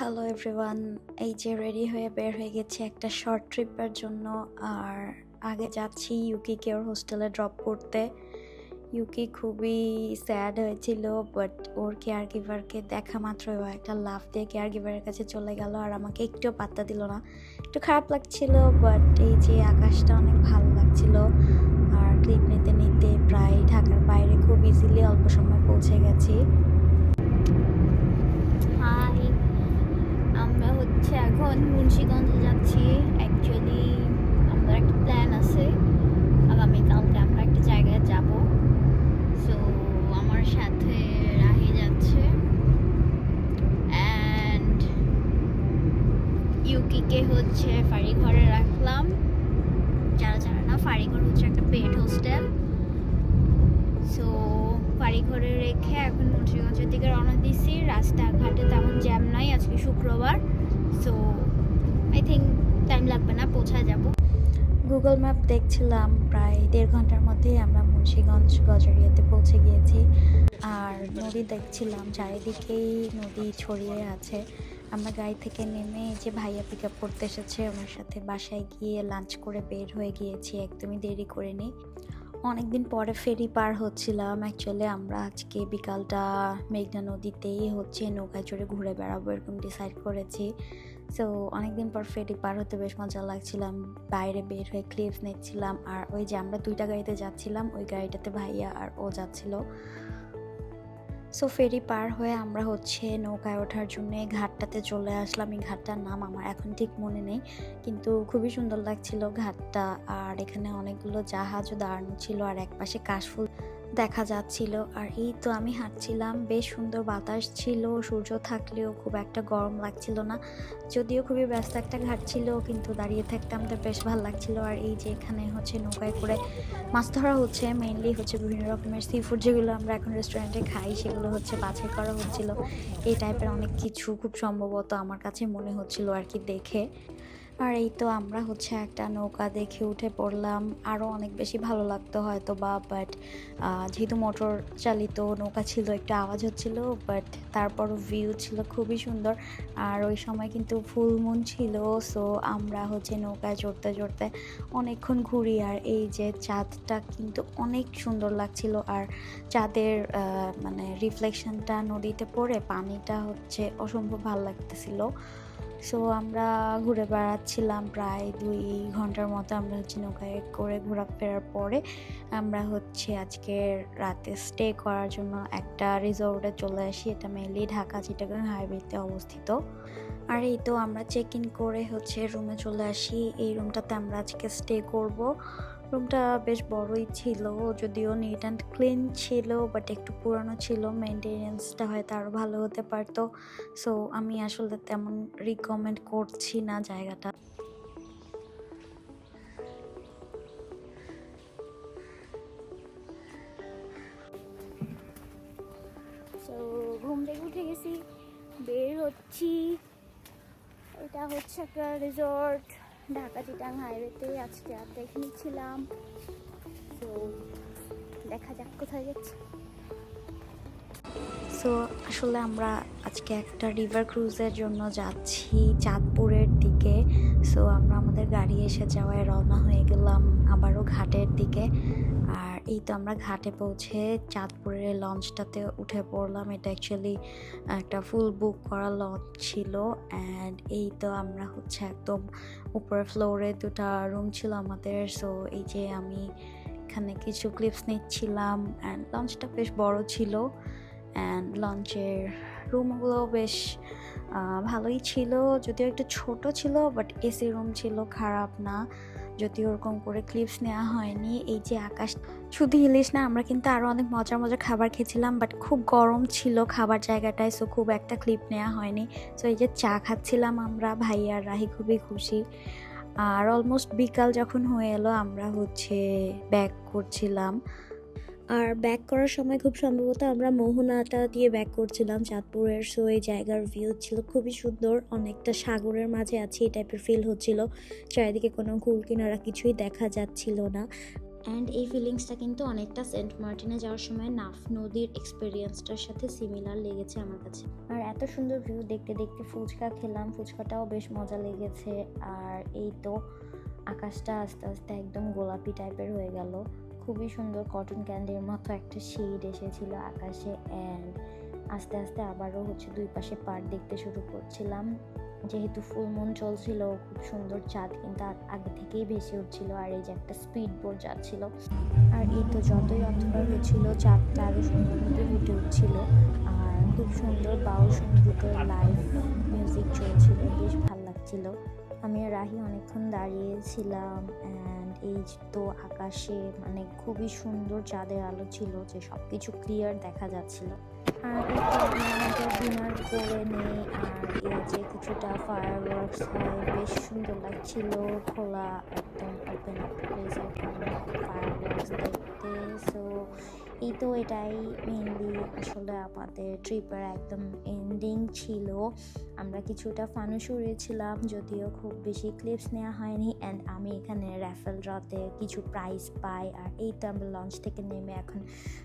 Hello everyone এই যে ready হয়ে বের হয়ে গেছি একটা শর্ট ট্রিপের জন্য। আর আগে যাচ্ছি ইউকিকে ওর হোস্টেলে ড্রপ করতে। ইউকি খুবই স্যাড হয়েছিল বাট ওর কেয়ার গিভারকে দেখা মাত্রই ও একটা লাভ দিয়ে কেয়ার গিভারের কাছে চলে গেল আর আমাকে একটুও পাত্তা দিল না। একটু খারাপ লাগছিল বাট এই যে আকাশটা অনেক ভালো লাগছিল। আর ক্লিপ নিতে নিতে প্রায় ঢাকার বাইরে খুব ইজিলি অল্প সময় পৌঁছে গেছি হাই আমরা হচ্ছে এখন মুন্সিগঞ্জে যাচ্ছি অ্যাকচুয়ালি আমাদের একটা প্ল্যান আছে আগামীকালকে আমরা একটা জায়গায় যাব সো আমার সাথে রাহি যাচ্ছে অ্যান্ড ইউকিকে হচ্ছে ফাড়ি ঘরে রাখলাম। যারা যারা না ফাড়ি ঘর হচ্ছে একটা পেট হোস্টেল সো বাড়ি ঘরে রেখে এখন মুন্সিগঞ্জের দিকে রওনা দিছি। রাস্তাঘাটে তেমন জ্যাম নাই, আজকে শুক্রবার। সো আই থিঙ্ক টাইম লাগবে না পৌঁছা যাব। গুগল ম্যাপ দেখছিলাম, প্রায় দেড় ঘণ্টার মধ্যেই আমরা মুন্সিগঞ্জ গজারিয়াতে পৌঁছে গিয়েছি। আর নদী দেখছিলাম, চারিদিকেই নদী ছড়িয়ে আছে। আমরা গাড়ি থেকে নেমে যে ভাইয়া পিক আপ করতে এসেছে আমার সাথে বাসায় গিয়ে লাঞ্চ করে বের হয়ে গিয়েছি, একদমই দেরি করিনি। অনেকদিন পরে ফেরি পার হচ্ছিলাম অ্যাকচুয়ালি আমরা আজকে বিকালটা মেঘনা নদীতেই হচ্ছে, নৌকায় চড়ে ঘুরে বেড়াবো এরকম ডিসাইড করেছি। সো অনেকদিন পর ফেরি পার হতে বেশ মজা লাগছিলাম বাইরে বের হয়ে ক্লিপস নিচ্ছিলাম, আর ওই যে আমরা দুইটা গাড়িতে যাচ্ছিলাম, ওই গাড়িটাতে ভাইয়া আর ও যাচ্ছিল। সো ফেরি পার হয়ে আমরা হচ্ছে নৌকায় ওঠার জন্য ঘাটটাতে চলে আসলাম। এই ঘাটটার নাম আমার এখন ঠিক মনে নেই, কিন্তু খুবই সুন্দর লাগছিল ঘাটটা। আর এখানে অনেকগুলো জাহাজও দাঁড়ানো ছিল, আর একপাশে কাশফুল দেখা যাচ্ছিল। আর এই তো আমি হাঁটছিলাম। বেশ সুন্দর বাতাস ছিল, সূর্য থাকলেও খুব একটা গরম লাগছিল না। যদিও খুবই ব্যস্ত একটা ঘাট ছিল, কিন্তু দাঁড়িয়ে থাকতে আমাদের বেশ ভালো লাগছিল। আর এই যে এখানে হচ্ছে নৌকায় করে মাছ ধরা হচ্ছে মেইনলি হচ্ছে বিভিন্ন রকমের সি ফুড যেগুলো আমরা এখন রেস্টুরেন্টে খাই, সেগুলো হচ্ছে বাছাই করা হচ্ছিল। এই টাইপের অনেক কিছু খুব সম্ভবত আমার কাছে মনে হচ্ছিল আর কি দেখে। আর এই তো আমরা হচ্ছে একটা নৌকা দেখে উঠে পড়লাম। আরও অনেক বেশি ভালো লাগতো হয়তো বা বাট যেহেতু মোটর চালিত নৌকা ছিল, একটু আওয়াজ হচ্ছিল বাট তারপরও ভিউ ছিল খুবই সুন্দর। আর ওই সময় কিন্তু ফুল মুন ছিল সো আমরা হচ্ছে নৌকায় চড়তে চড়তে অনেকক্ষণ ঘুরি। আর এই যে চাঁদটা কিন্তু অনেক সুন্দর লাগছিল। আর চাঁদের মানে রিফ্লেকশনটা নদীতে পড়ে পানিটা হচ্ছে অসম্ভব ভালো লাগতেছিল। সো আমরা ঘুরে বেড়াচ্ছিলাম প্রায় দুই ঘণ্টার মতো আমরা হচ্ছে নৌকায় করে ঘোরাফেরার পরে আমরা হচ্ছে আজকে রাতে স্টে করার জন্য একটা রিসোর্টে চলে আসি। এটা মেনলি ঢাকা চিটাগাং হাইওয়েতে অবস্থিত। আর এই তো আমরা চেক ইন করে হচ্ছে রুমে চলে আসি। এই রুমটাতে আমরা আজকে স্টে করব। রুমটা বেশ বড়ই ছিল, যদিও নিট অ্যান্ড ক্লিন ছিল বাট একটু পুরানো ছিল মেনটেনেন্সটা হয়তো আরও ভালো হতে পারতো। সো আমি আসলে তেমন রিকমেন্ড করছি না জায়গাটা। ঘুম থেকে উঠে গেছি, বের হচ্ছি। এটা হচ্ছে একটা রিসর্ট ঢাকা চিটাং হাইওয়েতে আজকে আর দেখে ছিলাম তো দেখা যাক কোথায় যাচ্ছে। সো আসলে আমরা আজকে একটা রিভার ক্রুজের জন্য যাচ্ছি চাঁদপুরের দিকে। সো আমরা আমাদের গাড়ি এসে যাওয়ায় রওনা হয়ে গেলাম আবারও ঘাটের দিকে। আর এই তো আমরা ঘাটে পৌঁছে চাঁদপুরের লঞ্চটাতে উঠে পড়লাম। এটা অ্যাকচুয়ালি একটা ফুল বুক করা লঞ্চ ছিল অ্যান্ড এই তো আমরা হচ্ছে একদম উপরের ফ্লোরে দুটা রুম ছিল আমাদের। সো এই যে আমি এখানে কিছু ক্লিপস নিচ্ছিলাম অ্যান্ড লঞ্চটা বেশ বড় ছিল অ্যান্ড লঞ্চের রুমগুলো বেশ ভালোই ছিল। যদিও একটু ছোট ছিল বাট এসি রুম ছিল, খারাপ না। যদিও ওরকম করে ক্লিপস নেওয়া হয়নি, এই যে আকাশ, শুধু ইলিশ না, আমরা কিন্তু আরও অনেক মজার মজার খাবার খেয়েছিলাম বাট খুব গরম ছিল খাবার জায়গাটায় সো খুব একটা ক্লিপ নেওয়া হয়নি। সো এই যে চা খাচ্ছিলাম আমরা, ভাই আর রাহি খুবই খুশি। আর অলমোস্ট বিকাল যখন হয়ে এলো, আমরা হচ্ছে ব্যাক করছিলাম। আর ব্যাক করার সময় খুব সম্ভবত আমরা মোহনাটা দিয়ে ব্যাক করছিলাম। চাঁদপুরের সো এই জায়গার ভিউ ছিল খুবই সুন্দর, অনেকটা সাগরের মাঝে আছে এই টাইপের ফিল হচ্ছিল। চারিদিকে কোনো কুল কিনারা কিছুই দেখা যাচ্ছিল না। অ্যান্ড এই ফিলিংসটা কিন্তু অনেকটা সেন্ট মার্টিনে যাওয়ার সময় নাফ নদীর এক্সপিরিয়েন্সটার সাথে সিমিলার লেগেছে আমার কাছে। আর এত সুন্দর ভিউ দেখতে দেখতে ফুচকা খেলাম, ফুচকাটাও বেশ মজা লেগেছে। আর এই তো আকাশটা আস্তে আস্তে একদম গোলাপি টাইপের হয়ে গেল। খুবই সুন্দর কটন ক্যান্ডির মতো একটা শেড এসেছিল আকাশে অ্যান্ড আস্তে আস্তে আবারও হচ্ছে দুই পাশে পার দেখতে শুরু করছিলাম। যেহেতু ফুল মুন চলছিল, খুব সুন্দর চাঁদ কিন্তু আগে থেকেই ভেসে উঠছিল আর এই যে একটা স্পিড বোট যাচ্ছিল। আর এই তো যতই অন্ধকার হচ্ছিল, চাঁদটা আরও সুন্দরভাবে ফুটে উঠছিল আর খুব সুন্দর বাউল সঙ্গীতের লাইভ মিউজিক চলছিল, বেশ ভালো লাগছিল। আমি রাহি অনেকক্ষণ দাঁড়িয়েছিলাম অ্যান্ড এই তো আকাশে মানে খুবই সুন্দর চাঁদের আলো ছিল যে সব কিছু ক্লিয়ার দেখা যাচ্ছিল। আর ডিনার করে নেই আর এই যে কিছুটা ফায়ার ওয়ার্কস হয়, বেশ সুন্দর লাগছিল। খোলা একদম ওপেন ফায়ার ওয়ার্কস দেখতে। সো এই তো এটাই মেনলি আসলে আমাদের ট্রিপের একদম এন্ডিং ছিল। আমরা কিছুটা ফানুস উড়িয়েছিলাম যদিও খুব বেশি ক্লিপস নেওয়া হয়নি। অ্যান্ড আমি এখানে র্যাফেল ড্রতে কিছু প্রাইজ পাই। আর এই তো আমরা লঞ্চ থেকে নেমে এখন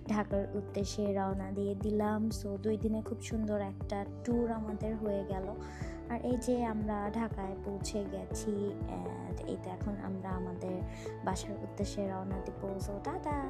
ঢাকার উদ্দেশ্যে রওনা দিয়ে দিলাম। সো দুই দিনে খুব সুন্দর একটা ট্যুর আমাদের হয়ে গেল। আর এই যে আমরা ঢাকায় পৌঁছে গেছি। অ্যান্ড এই তো এখন আমরা আমাদের বাসার উদ্দেশ্যে রওনা দিব। So tata!